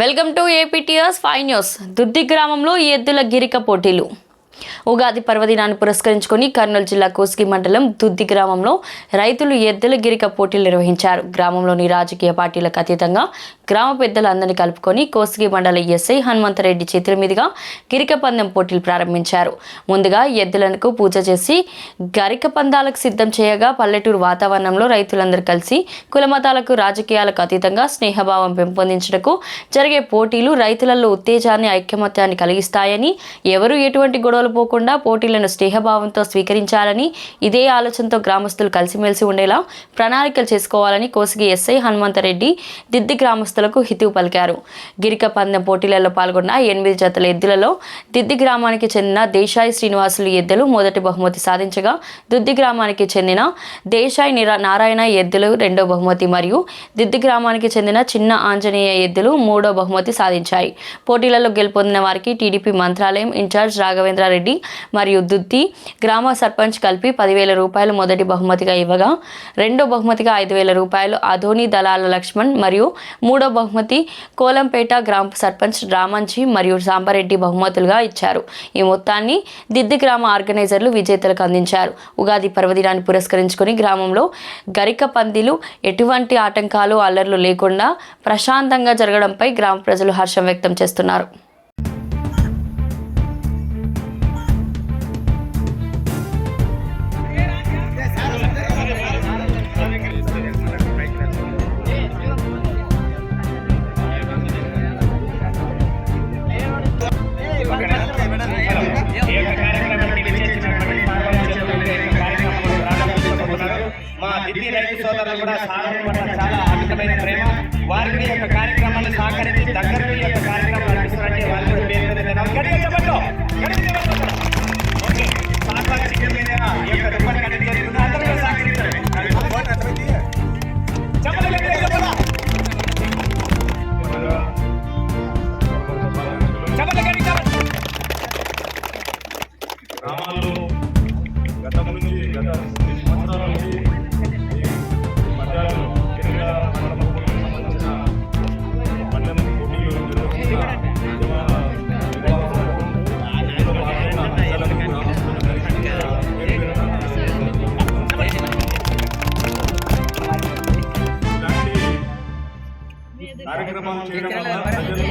Welcome to APTS five news. Duddi గ్రామంలో ఎద్దుల గిరిక పోటీలు. ఉగాది పర్వదినాన్ని పురస్కరించుకొని కర్నూలు జిల్లా కోస్గి మండలం దుద్ది గ్రామంలో రైతులు ఎద్దుల గిరిక పోటీలు నిర్వహించారు. గ్రామంలోని రాజకీయ పార్టీలకు అతీతంగా గ్రామ పెద్దలందరినీ కలుపుకొని కోస్గి మండల ఎస్ఐ హనుమంతరెడ్డి చేతుల మీదుగా గిరిక పందెం పోటీలు ప్రారంభించారు. ముందుగా ఎద్దులకు పూజ చేసి గరిక పందాలకు సిద్ధం చేయగా పల్లెటూరు వాతావరణంలో రైతులందరూ కలిసి కులమతాలకు రాజకీయాలకు అతీతంగా స్నేహభావం పెంపొందించడకు జరిగే పోటీలు రైతులలో ఉత్తేజాన్ని ఐక్యమత్యాన్ని కలిగిస్తాయని ఎవరు ఎటువంటి గొడవలు పోకుండా పోటీలను స్నేహభావంతో స్వీకరించాలని ఇదే ఆలోచనతో గ్రామస్తులు కలిసిమెలిసి ఉండేలా ప్రణాళికలు చేసుకోవాలని కోసిగి ఎస్ఐ హనుమంతరెడ్డి దిద్ది గ్రామస్తులకు హితవు పలికారు. గిరిక పందెం పోటీలలో పాల్గొన్న ఎనిమిది జతల ఎద్దులలో దిద్ది గ్రామానికి చెందిన దేశాయి శ్రీనివాసులు ఎద్దులు మొదటి బహుమతి సాధించగా దుద్ది గ్రామానికి చెందిన దేశాయి నిరా నారాయణ ఎద్దులు రెండో బహుమతి మరియు దిద్ది గ్రామానికి చెందిన చిన్న ఆంజనేయ ఎద్దులు మూడో బహుమతి సాధించాయి. పోటీలలో గెలుపొందిన వారికి టీడీపీ మంత్రాలయం ఇన్ఛార్జ్ రాఘవేంద్రారెడ్డి మరియు దుద్ది. గ్రామ సర్పంచ్ కలిపి పదివేల రూపాయలు మొదటి బహుమతిగా ఇవ్వగా రెండో బహుమతిగా ఐదు వేల రూపాయలు అధోని దళాల లక్ష్మణ్ మరియు మూడో బహుమతి కోలంపేట గ్రామ సర్పంచ్ రామంజీ మరియు సాంబారెడ్డి బహుమతులుగా ఇచ్చారు. ఈ మొత్తాన్ని దిద్ది గ్రామ ఆర్గనైజర్లు విజేతలకు అందించారు. ఉగాది పర్వదినాన్ని పురస్కరించుకొని గ్రామంలో గరిక పందిలు ఎటువంటి ఆటంకాలు అల్లర్లు లేకుండా ప్రశాంతంగా జరగడంపై గ్రామ ప్రజలు హర్షం వ్యక్తం చేస్తున్నారు. సోదరులు కూడా సాగరం పట్ల చాలా అమితమైన ప్రేమ. వారికి యొక్క కార్యక్రమాన్ని సహకరించి దగ్గరకు యొక్క కార్యక్రమం నడిపిస్తారంటే వారు కూడా పేరు మీద నిలబడి- గట్టిగా చెప్పండి. కార్యక్రమాలు చేయడం వల్ల ప్రజల్లో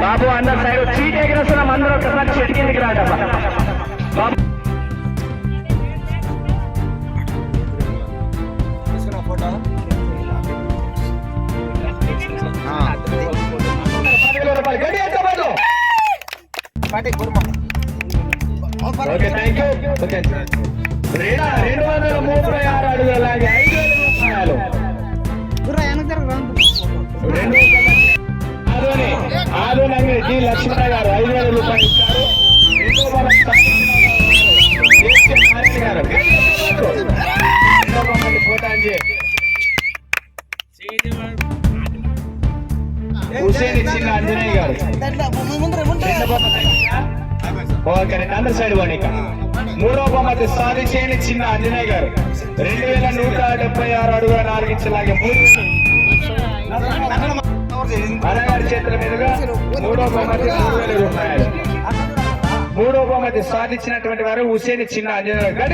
బాబు అందరు సైడ్ చీట్ ఎగిరేస్తున్నాం అందరూ ఒకసారి చెట్టు కిందికి రాడమ్మా రెండు వందల ముప్పై ఆరు అడుగుల లాగే ఐదు వేల రూపాయలు రెండు ఆదోని ఆదోని అంగడి జి లక్ష్మణ గారు ఐదు వేల రూపాయలు ఇస్తారు రెండో బహుమతి కేసీ నారాయణ గారు రెండో బహుమతి పోతాంజీ హుసేన్ ఇచ్చిన అంజనేయ గారు రెండో బహుమతి ఓకే అందరి సైడ్ పోండి ఇక. మూడో చిన్న అంజనేయ గారు. రెండు వేల నూట డెబ్బై ఆరు అడుగుల నాలుగు మూడో బహుమతి సాధించినటువంటి వారు హుసేని చిన్న అంజనేయ గారు.